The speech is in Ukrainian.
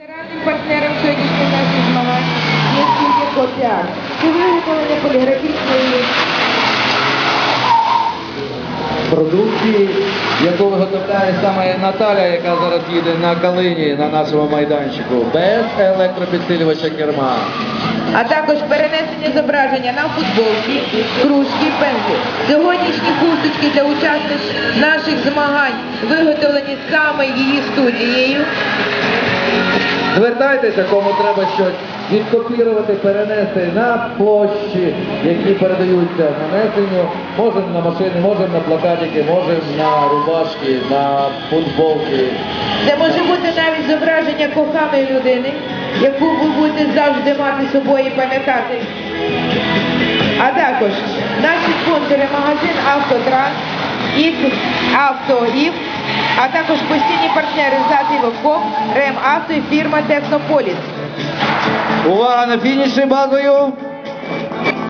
Радним партнером сьогоднішніх наших змагань є студія Копіар. Це виготовлення поліграфічної продукції, яку виготовляє саме Наталя, яка зараз їде на Калині на нашому майданчику, без електропідсилювача керма. а також перенесення зображення на футболки, кружки, пензлі. Сьогоднішні хусточки для учасників наших змагань виготовлені саме її студією. Звертайтеся, кому треба щось відкопірувати, перенести на площі, які передаються нанесенню. Можемо на машини, можемо на плакатики, можемо на рубашки, на футболки. Це може бути навіть зображення коханої людини, яку ви будете завжди мати з собою і пам'ятати. А також наші спонсори магазин Автотранс, ІК Автоїв, а також постійні партнери ЗАТ Івокоп, Рем Авто і фірма Технополіс. Увага на фініші базою!